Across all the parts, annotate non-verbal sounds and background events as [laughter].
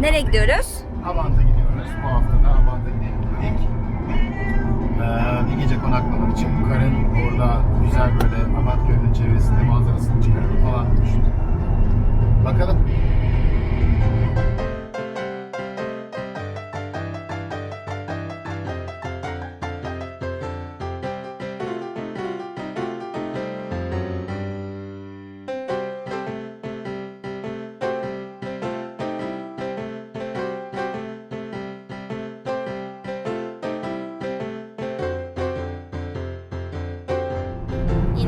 Nereye gidiyoruz? Abant'a gidiyoruz. Bu hafta da Abant'a gidelim. Ee, bir gece konaklamak için karın orada güzel böyle Abant Gölü'nün çevresinde manzarasını çıkaralım falan düşündük. Bakalım.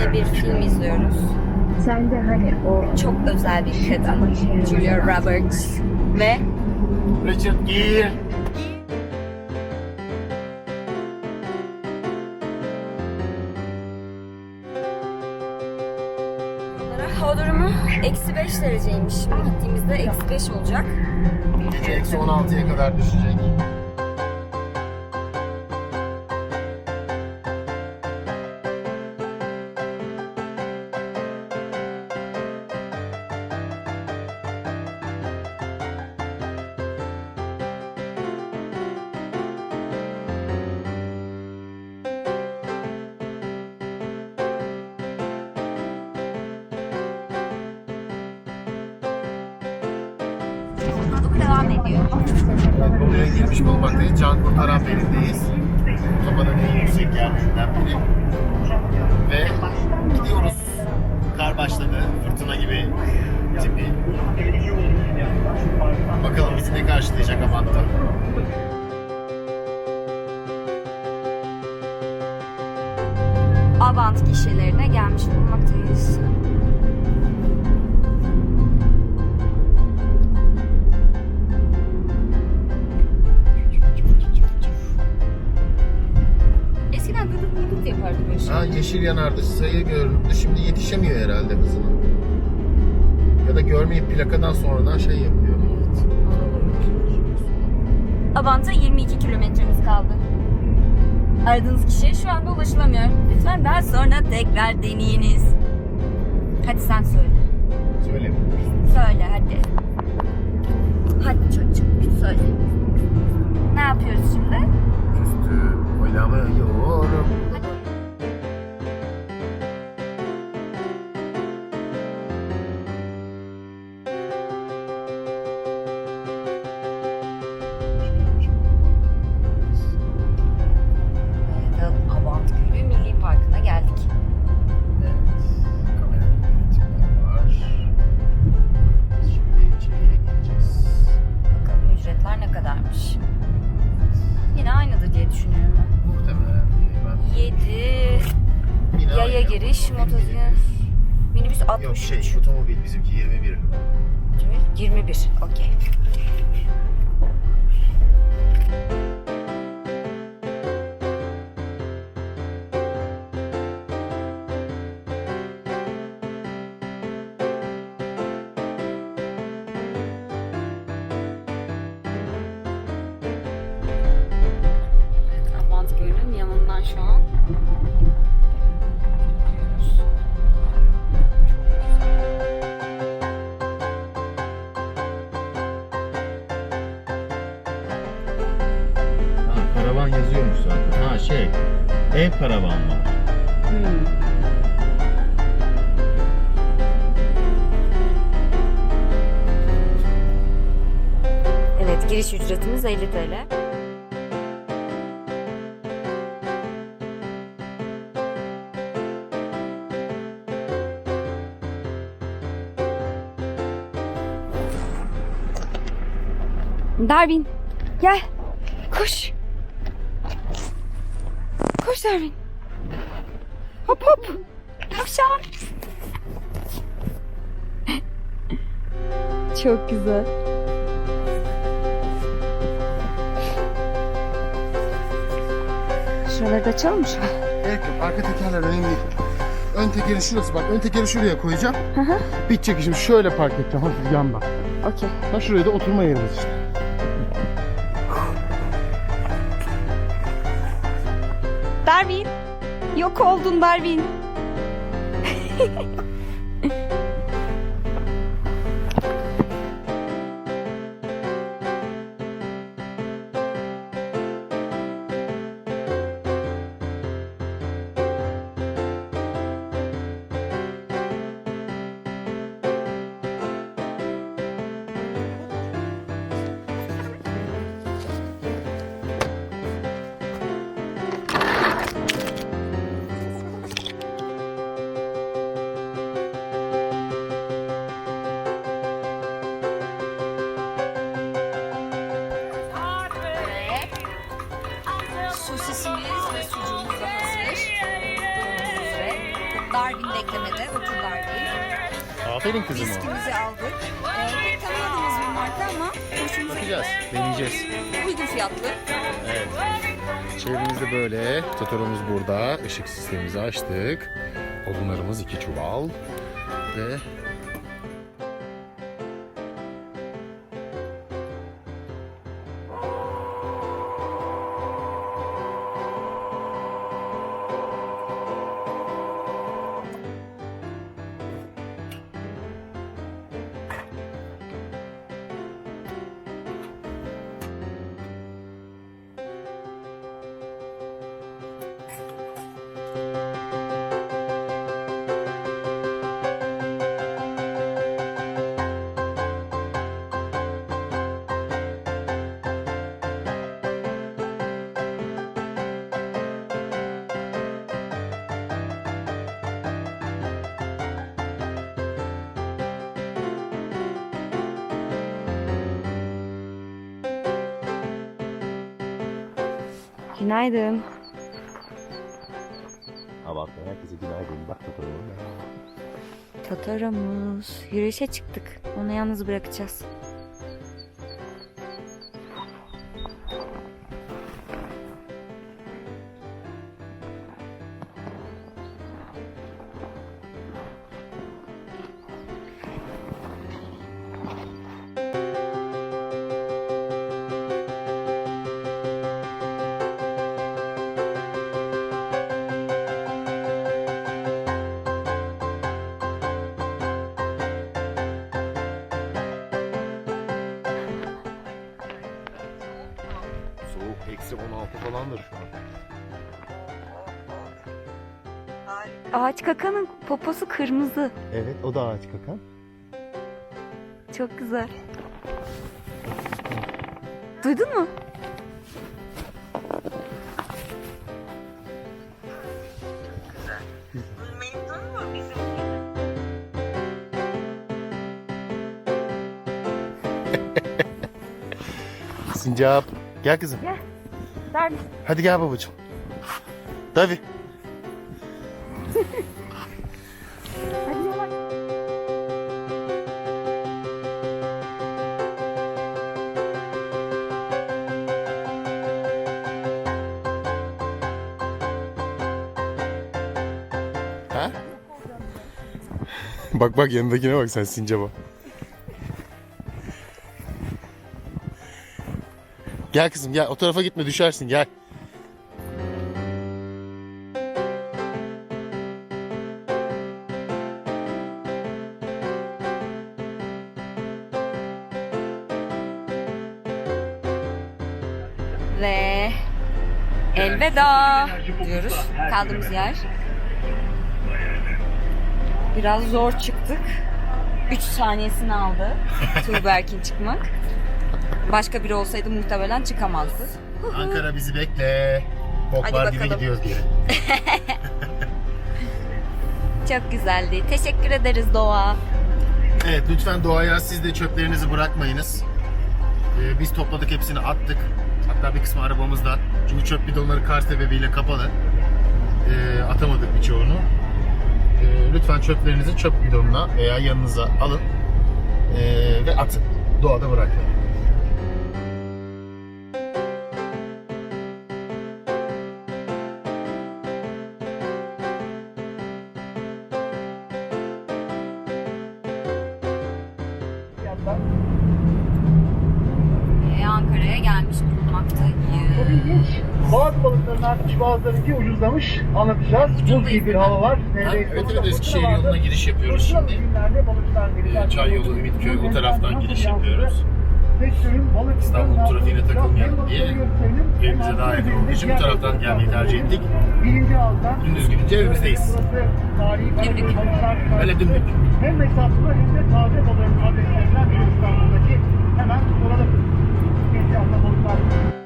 Yine bir film izliyoruz. Sen de hani o Çok özel bir kadın. Julia Roberts. Ve Richard Gere. hava durumu eksi 5 dereceymiş. Şimdi gittiğimizde eksi 5 olacak. Gece eksi 16'ya kadar düşecek. Bolu'ya girmiş bulunmaktayız. Can kurtaran berindeyiz. Otobanın en yüksek yerlerinden biri. Ve gidiyoruz. Kar başladı. Fırtına gibi tipi. Bakalım bizi ne karşılayacak Abant'ta. Avant gişelerine gelmiş bulunmaktayız. Yeşil yanardı sayı göründü. Şimdi yetişemiyor herhalde hızına. Ya da görmeyip plakadan sonradan şey yapıyor. Avant'a 22 kilometremiz kaldı. Aradığınız kişiye şu anda ulaşılamıyor. Lütfen daha sonra tekrar deneyiniz. Hadi sen söyle. Söyle. Söyle hadi. Hadi çocuğum söyle. Ne yapıyoruz şimdi? Üstü oynamıyorum. Evet, şey otomobil bizimki 21. 21. Okey. Giriş ücretimiz 50 TL. Darwin, gel. Koş. Koş Darwin. Hop hop. Tavşan. [laughs] Çok güzel. Şuraları da açalım mı an? Evet arka tekerler önemli değil. Ön tekeri şurası bak. Ön tekeri şuraya koyacağım. hı. Bitecek işim. Şöyle park edeceğim hafif yandan. Okey. Ha şuraya da oturma yerimiz işte. Darwin. Yok oldun Darwin. [laughs] sosisimiz ve sucuğumuz da hazır. Ve Darwin beklemede, otur Darwin. Aferin kızım o. Viskimizi aldık. Ee, tanımadığımız bir marka ama hoşumuza Bakacağız, gitti. deneyeceğiz. Uygun fiyatlı. Evet. Çevremizde böyle. Totorumuz burada. Işık sistemimizi açtık. Odunlarımız iki çuval. Ve Günaydın. Havaalanı herkese günaydın. Bak Totorom. Tatarımız. Yürüyüşe çıktık. Onu yalnız bırakacağız. Eksi 16 falandır şu an. Ağaç kakanın poposu kırmızı. Evet o da ağaç kakan. Çok güzel. Duydun mu? Sincap. Gel kızım. Darwin. Hadi gel babacığım. Tabii. Ha? bak bak yanındakine bak sen sincaba. Gel kızım gel o tarafa gitme düşersin gel. Ve elveda diyoruz. Kaldığımız yer. Biraz zor çıktık. 3 saniyesini aldı [laughs] Tuğberk'in çıkmak. Başka biri olsaydı muhtemelen çıkamazdı. Ankara bizi bekle. Hadi Boklar gibi bakalım. gidiyoruz geri. [laughs] Çok güzeldi. Teşekkür ederiz Doğa. Evet lütfen doğaya siz de çöplerinizi bırakmayınız. Ee, biz topladık hepsini attık. Hatta bir kısmı arabamızda. Çünkü çöp bidonları kar sebebiyle kapalı. Ee, atamadık birçoğunu. Ee, lütfen çöplerinizi çöp bidonuna veya yanınıza alın. Ee, ve atın. Doğada bırakmayın. Boğaz balıklarının artık bazılarınki ucuzlamış. Anlatacağız. Buz gibi bir hava var. Neredeyse. Evet evet Eskişehir yoluna giriş yapıyoruz şimdi. Ee, Çay yolu Ümitköy o taraftan giriş yapıyoruz. İstanbul trafiğine takılmayalım diye evimize daha yakın olduğu için bu taraftan gelmeyi tercih ettik. Dümdüz gidince evimizdeyiz. Dimdik. Öyle dimdik. Hem mesaflı hem de taze balığın adreslerinden biri İstanbul'daki hemen orada gece anlamı var.